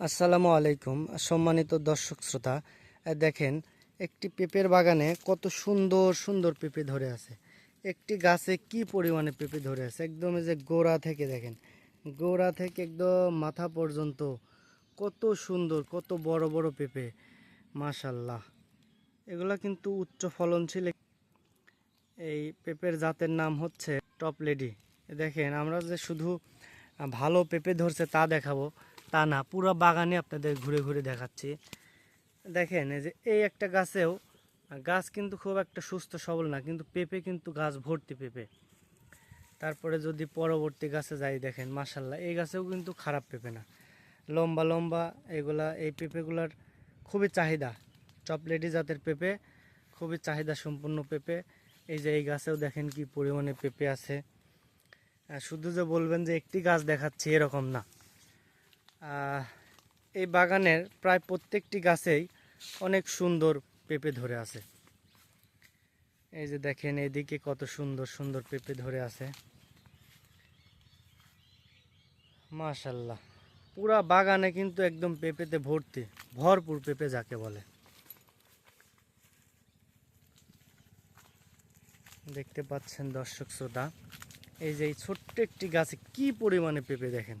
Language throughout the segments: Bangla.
আসসালামু আলাইকুম, সম্মানিত দর্শক শ্রোতা। দেখেন, একটি পেঁপের বাগানে কত সুন্দর সুন্দর পেঁপে ধরে আছে। একটি গাছে কি পরিমাণে পেঁপে ধরে আছে? একদম এই যে গোড়া থেকে দেখেন। গোড়া থেকে একদম মাথা পর্যন্ত কত সুন্দর, কত বড় বড় পেঁপে। মাশাল্লাহ এগুলা কিন্তু উচ্চ ফলনশীল এই পেঁপের জাতের নাম হচ্ছে টপ লেডি। দেখেন, আমরা যে শুধু ভালো পেঁপে ধরছে তা দেখাবো। তা না, পুরো বাগানে আপনাদের ঘুরে ঘুরে দেখাচ্ছি। দেখেন, এই যে এই একটা গাছেও গাছ কিন্তু খুব একটা সুস্থ সবল না, কিন্তু পেঁপে কিন্তু গাছ ভর্তি পেঁপে। তারপরে যদি পরবর্তী গাছে যাই দেখেন মাসাল্লাহ এই গাছেও কিন্তু খারাপ পেঁপে না। লম্বা লম্বা এগুলা, এই পেঁপেগুলার খুবই চাহিদা। চপলেটি জাতের পেঁপে, খুবই চাহিদা সম্পূর্ণ পেঁপে। এই যে এই গাছেও দেখেন কি পরিমাণে পেঁপে আছে। শুধু যে বলবেন যে একটি গাছ দেখাচ্ছি এরকম না। এই বাগানের প্রায় প্রত্যেকটি গাছেই অনেক সুন্দর পেঁপে ধরে আছে। এই যে দেখেন, এদিকে কত সুন্দর সুন্দর পেঁপে ধরে আছে। মাশাল্লাহ পুরা বাগানে কিন্তু একদম পেঁপেতে ভর্তি, ভরপুর পেঁপে যাকে বলে। দেখতে পাচ্ছেন দর্শক শ্রোতা, এই যে এই ছোট্ট একটি গাছে কি পরিমাণে পেঁপে দেখেন?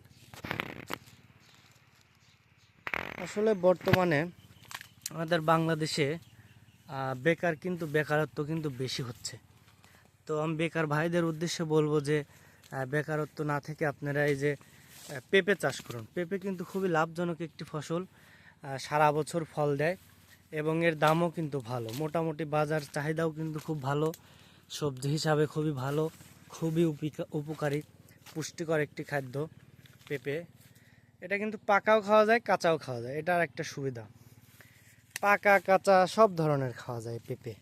আসলে বর্তমানে আমাদের বাংলাদেশে বেকার কিন্তু বেকারত্ব কিন্তু বেশি হচ্ছে। তো আমি বেকার ভাইদের উদ্দেশ্যে বলব যে বেকারত্ব না থেকে আপনারা এই যে পেঁপে চাষ করুন। পেঁপে কিন্তু খুবই লাভজনক একটি ফসল সারা বছর ফল দেয় এবং এর দামও কিন্তু ভালো। মোটামুটি বাজার চাহিদাও কিন্তু খুব ভালো, সবজি হিসাবে খুবই ভালো, খুবই উপিকা- উপকারী, পুষ্টিকর একটি খাদ্য পেঁপে। এটা কিন্তু পাকাও খাওয়া যায়, কাঁচাও খাওয়া যায়। এটার একটা সুবিধা। পাকা, কাঁচা সব ধরনের খাওয়া যায় পেঁপে।